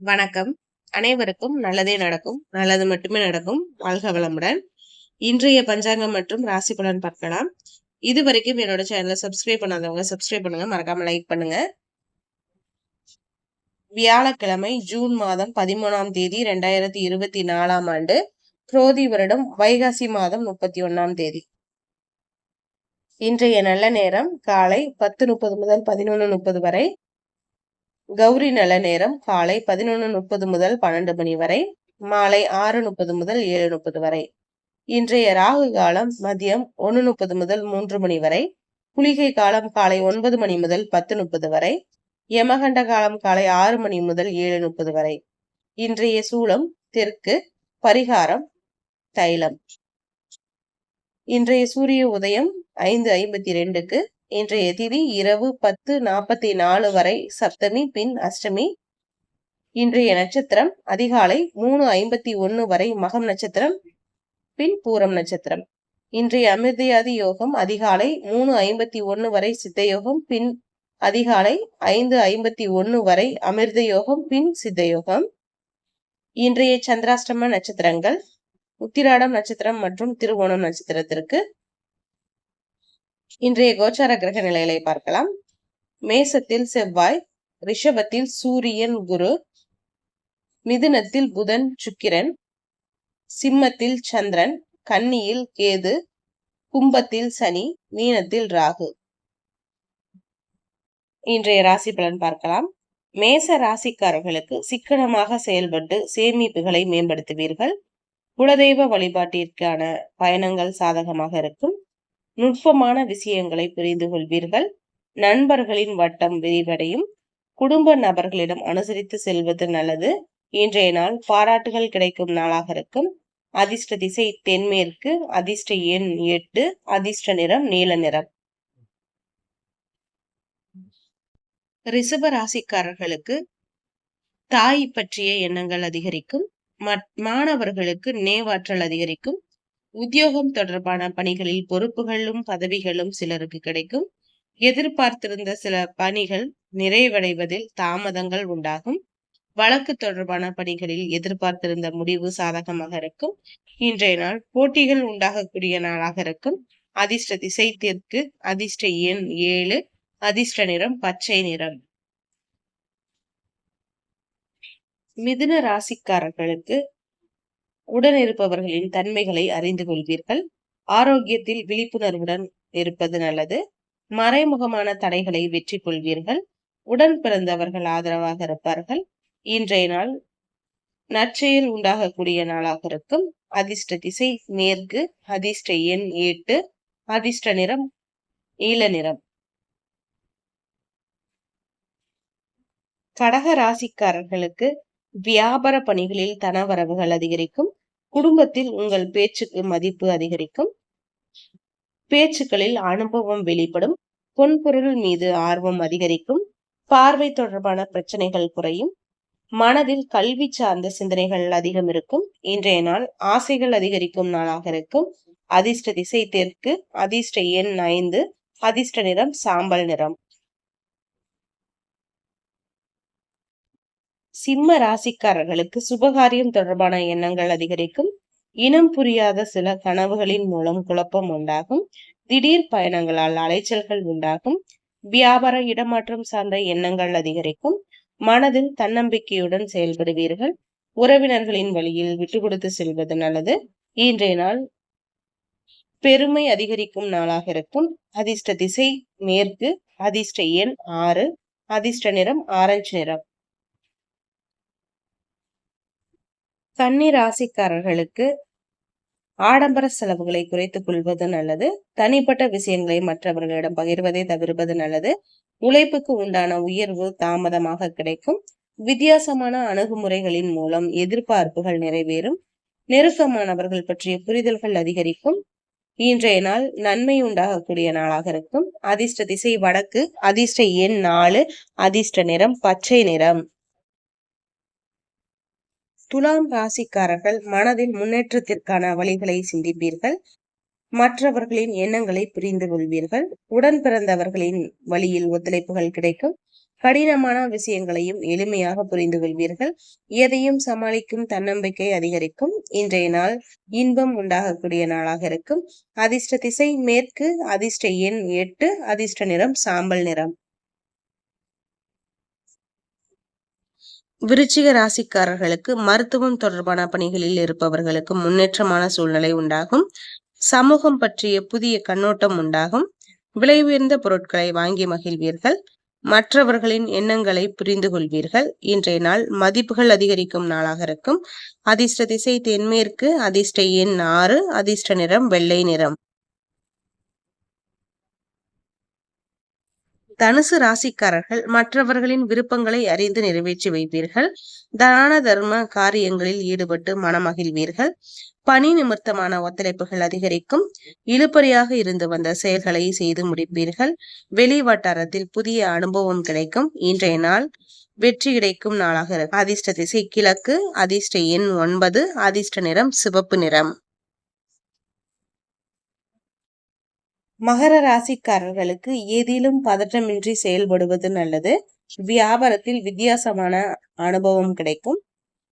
வணக்கம். அனைவருக்கும் நல்லதே நடக்கும். நல்லது மட்டுமே நடக்கும். வாழ்க வளமுடன். இன்றைய பஞ்சாங்கம் மற்றும் ராசி பலன் பார்க்கலாம். இது வரைக்கும் என்னோட சேனலை சப்ஸ்கிரைப் பண்ணாதவங்க சப்ஸ்கிரைப் பண்ணுங்க. மறக்காம லைக் பண்ணுங்க. வியாழக்கிழமை ஜூன் மாதம் பதிமூணாம் தேதி ரெண்டாயிரத்தி இருபத்தி நாலாம் ஆண்டு புரோதி வருடம் வைகாசி மாதம் முப்பத்தி ஒன்னாம் தேதி. இன்றைய நல்ல நேரம் காலை பத்து முப்பது முதல் பதினொன்று முப்பது வரை கௌரி நல நேரம் காலை பதினொன்று முப்பது முதல் பன்னெண்டு மணி வரை மாலை ஆறு முப்பது முதல் ஏழு முப்பது வரை. இன்றைய ராகு காலம் மதியம் ஒன்று முப்பது முதல் மூன்று மணி வரை குளிகை காலம் காலை ஒன்பது மணி முதல் பத்து முப்பது வரை யமகண்ட காலம் காலை ஆறு மணி முதல் ஏழு முப்பது வரை. இன்றைய சூளம் தெற்கு பரிகாரம் தைலம். இன்றைய சூரிய உதயம் ஐந்து ஐம்பத்தி ரெண்டுக்கு இன்றைய திதி இரவு பத்து நாற்பத்தி நாலு வரை சப்தமி பின் அஷ்டமி. இன்றைய நட்சத்திரம் அதிகாலை மூணு ஐம்பத்தி ஒன்று வரை மகம் நட்சத்திரம் பின் பூரம் நட்சத்திரம். இன்றைய அமிர்தயாதி யோகம் அதிகாலை மூணு ஐம்பத்தி ஒன்று வரை சித்த யோகம் பின் அதிகாலை ஐந்து ஐம்பத்தி ஒன்று வரை அமிர்த யோகம் பின் சித்த யோகம் இன்றைய சந்திராஷ்டம நட்சத்திரங்கள் உத்திராடம் நட்சத்திரம் மற்றும் திருவோணம் நட்சத்திரத்திற்கு இன்றைய கோச்சார கிரக நிலைகளை பார்க்கலாம். மேசத்தில் செவ்வாய் ரிஷபத்தில் சூரியன் குரு மிதுனத்தில் புதன் சுக்கிரன் சிம்மத்தில் சந்திரன் கன்னியில் கேது கும்பத்தில் சனி மீனத்தில் ராகு. இன்றைய ராசி பலன் பார்க்கலாம். மேச ராசிக்காரர்களுக்கு சிக்கனமாக செயல்பட்டு சேமிப்புகளை மேம்படுத்துவீர்கள். குலதெய்வ வழிபாட்டிற்கான பயணங்கள் சாதகமாக இருக்கும். நுட்பமான விஷயங்களை புரிந்து கொள்வீர்கள். நண்பர்களின் வட்டம் விரிவடையும். குடும்ப நபர்களிடம் அனுசரித்து செல்வது நல்லது. இன்றைய நாள் பாராட்டுகள் கிடைக்கும் நாளாக இருக்கும். அதிர்ஷ்ட திசை தென்மேற்கு அதிர்ஷ்ட எண் எட்டு அதிர்ஷ்ட நிறம் நீல நிறம். ரிசப ராசிக்காரர்களுக்கு தாய் பற்றிய எண்ணங்கள் அதிகரிக்கும். மாணவர்களுக்கு நேவாற்றல் அதிகரிக்கும். உத்தியோகம் தொடர்பான பணிகளில் பொறுப்புகளும் பதவிகளும் சிலருக்கு கிடைக்கும். எதிர்பார்த்திருந்த சில பணிகள் நிறைவடைவதில் தாமதங்கள் உண்டாகும். வழக்கு தொடர்பான பணிகளில் எதிர்பார்த்திருந்த முடிவு சாதகமாக இருக்கும். இன்றைய நாள் போட்டிகள் உண்டாகக்கூடிய நாளாக இருக்கும். அதிர்ஷ்ட திசை தெற்கு அதிர்ஷ்ட எண் ஏழு அதிர்ஷ்ட நிறம் பச்சை நிறம். மிதுன ராசிக்காரர்களுக்கு உடன் இருப்பவர்களின் தன்மைகளை அறிந்து கொள்வீர்கள். ஆரோக்கியத்தில் விழிப்புணர்வுடன் இருப்பது நல்லது. மறைமுகமான தடைகளை வெற்றி கொள்வீர்கள். உடன் பிறந்தவர்கள் ஆதரவாக இருப்பார்கள். இன்றைய நாள் நற்செயல் உண்டாகக்கூடிய நாளாக இருக்கும். அதிர்ஷ்ட திசை மேற்கு அதிர்ஷ்ட எண் எட்டு அதிர்ஷ்ட நிறம் நீல நிறம். கடக ராசிக்காரர்களுக்கு வியாபார பணிகளில் தனவரவுகள் அதிகரிக்கும். குடும்பத்தில் உங்கள் பேச்சுக்கு மதிப்பு அதிகரிக்கும். பேச்சுக்களில் அனுபவம் வெளிப்படும். பொன்பொருள் மீது ஆர்வம் அதிகரிக்கும். பார்வை தொடர்பான பிரச்சனைகள் குறையும். மனதில் கல்வி சார்ந்த சிந்தனைகள் அதிகம் இருக்கும். இன்றைய நாள் ஆசைகள் அதிகரிக்கும் நாளாக இருக்கும். அதிர்ஷ்ட திசை தெற்கு அதிர்ஷ்ட எண் ஐந்து அதிர்ஷ்ட நிறம் சாம்பல் நிறம். சிம்ம ராசிக்காரர்களுக்கு சுபகாரியம் தொடர்பான எண்ணங்கள் அதிகரிக்கும். இனம் புரியாத சில கனவுகளின் மூலம் குழப்பம் உண்டாகும். திடீர் பயணங்களால் அலைச்சல்கள் உண்டாகும். வியாபார இடமாற்றம் சார்ந்த எண்ணங்கள் அதிகரிக்கும். மனதில் தன்னம்பிக்கையுடன் செயல்படுவீர்கள். உறவினர்களின் வழியில் விட்டு கொடுத்து செல்வது நல்லது. இன்றைய நாள் பெருமை அதிகரிக்கும் நாளாக இருக்கும். அதிர்ஷ்ட திசை மேற்கு அதிர்ஷ்ட எண் ஆறு அதிர்ஷ்ட நிறம் ஆரஞ்சு நிறம். கன்னி ராசிக்காரர்களுக்கு ஆடம்பர செலவுகளை குறைத்துக் கொள்வது நல்லது. தனிப்பட்ட விஷயங்களை மற்றவர்களிடம் பகிர்வதை தவிர்ப்பது நல்லது. உழைப்புக்கு உண்டான உயர்வு தாமதமாக கிடைக்கும். வித்தியாசமான அணுகுமுறைகளின் மூலம் எதிர்பார்ப்புகள் நிறைவேறும். நெருக்கமானவர்கள் பற்றிய புரிதல்கள் அதிகரிக்கும். இன்றைய நாள் நன்மை உண்டாகக்கூடிய நாளாக இருக்கும். அதிர்ஷ்ட திசை வடக்கு அதிர்ஷ்ட எண் நாலு அதிர்ஷ்ட நிறம் பச்சை நிறம். துலாம் ராசிக்காரர்கள் மனதில் முன்னேற்றத்திற்கான வழிகளை சிந்திப்பீர்கள். மற்றவர்களின் எண்ணங்களை புரிந்து கொள்வீர்கள். உடன் பிறந்தவர்களின் வழியில் ஒத்துழைப்புகள் கிடைக்கும். கடினமான விஷயங்களையும் எளிமையாக புரிந்து கொள்வீர்கள். எதையும் சமாளிக்கும் தன்னம்பிக்கை அதிகரிக்கும். இன்றைய நாள் இன்பம் உண்டாகக்கூடிய நாளாக இருக்கும். அதிர்ஷ்ட திசை மேற்கு அதிர்ஷ்ட எண் எட்டு அதிர்ஷ்ட நிறம் சாம்பல் நிறம். விருச்சிக ராசிக்காரர்களுக்கு மருத்துவம் தொடர்பான பணிகளில் இருப்பவர்களுக்கு முன்னேற்றமான சூழ்நிலை உண்டாகும். சமூகம் பற்றிய புதிய கண்ணோட்டம் உண்டாகும். விலை உயர்ந்த பொருட்களை வாங்கி மகிழ்வீர்கள். மற்றவர்களின் எண்ணங்களை புரிந்து கொள்வீர்கள். இன்றைய நாள் மதிப்புகள் அதிகரிக்கும் நாளாக இருக்கும். அதிர்ஷ்ட திசை தென்மேற்கு அதிர்ஷ்ட எண் ஆறு அதிர்ஷ்ட நிறம் வெள்ளை நிறம். தனுசு ராசிக்காரர்கள் மற்றவர்களின் விருப்பங்களை அறிந்து நிறைவேற்றி வைப்பீர்கள். தான தர்ம காரியங்களில் ஈடுபட்டு மனமகிழ்வீர்கள். பணி நிமித்தமான ஒத்துழைப்புகள் அதிகரிக்கும். இழுபறியாக இருந்து வந்த செயல்களை செய்து முடிப்பீர்கள். வெளி வட்டாரத்தில் புதிய அனுபவம் கிடைக்கும். இன்றைய நாள் வெற்றி கிடைக்கும் நாளாக இருக்கும். அதிர்ஷ்ட திசை கிழக்கு அதிர்ஷ்ட எண் ஒன்பது அதிர்ஷ்ட நிறம் சிவப்பு நிறம். மகர ராசிக்காரர்களுக்கு ஏதிலும் பதற்றமின்றி செயல்படுவது நல்லது. வியாபாரத்தில் வித்தியாசமான அனுபவம் கிடைக்கும்.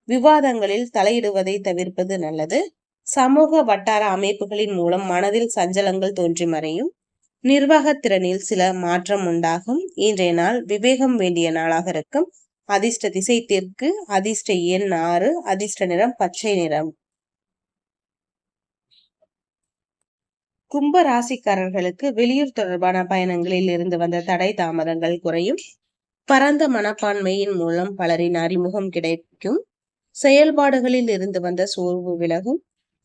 விவாதங்களில் தலையிடுவதை தவிர்ப்பது நல்லது. சமூக வட்டார அமைப்புகளின் மூலம் மனதில் சஞ்சலங்கள் தோன்றி மறையும். நிர்வாக திறனில் சில மாற்றம் உண்டாகும். இன்றைய நாள் விவேகம் வேண்டிய நாளாக இருக்கும். அதிர்ஷ்ட திசை தெற்கு அதிர்ஷ்ட எண் ஆறு அதிர்ஷ்ட நிறம் பச்சை நிறம். கும்ப ராசிக்காரர்களுக்கு வெளியூர் தொடர்பான பயணங்களில் இருந்து வந்த தடை தாமதங்கள் குறையும். பரந்த மனப்பான்மையின் மூலம் பலரின் அறிமுகம் கிடைக்கும். செயல்பாடுகளில் இருந்து வந்த சோர்வு விலகும்.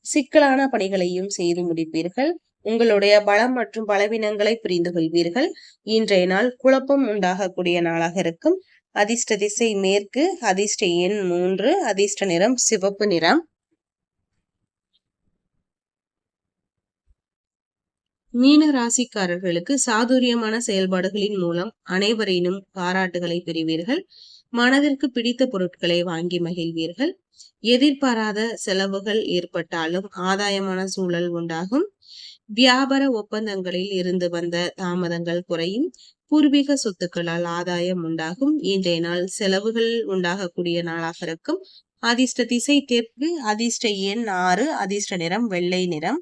சிக்கலான பணிகளையும் செய்து முடிப்பீர்கள். உங்களுடைய பலம் மற்றும் பலவீனங்களை புரிந்து கொள்வீர்கள். இன்றைய நாள் குழப்பம் உண்டாகக்கூடிய நாளாக இருக்கும். அதிர்ஷ்ட திசை மேற்கு அதிர்ஷ்ட எண் மூன்று அதிர்ஷ்ட நிறம் சிவப்பு நிறம். மீன ராசிக்காரர்களுக்கு சாதுரியமான செயல்பாடுகளின் மூலம் அனைவரினும் பாராட்டுகளை பெறுவீர்கள். மனதிற்கு பிடித்த பொருட்களை வாங்கி மகிழ்வீர்கள். எதிர்பாராத செலவுகள் ஏற்பட்டாலும் ஆதாயமான சூழல் உண்டாகும். வியாபார ஒப்பந்தங்களில் இருந்து வந்த தாமதங்கள் குறையும். பூர்வீக சொத்துக்களால் ஆதாயம் உண்டாகும். இன்றைய நாள் செலவுகள் உண்டாகக்கூடிய நாளாக இருக்கும். அதிர்ஷ்ட திசை தெற்கு அதிர்ஷ்ட எண் ஆறு அதிர்ஷ்ட நிறம் வெள்ளை நிறம்.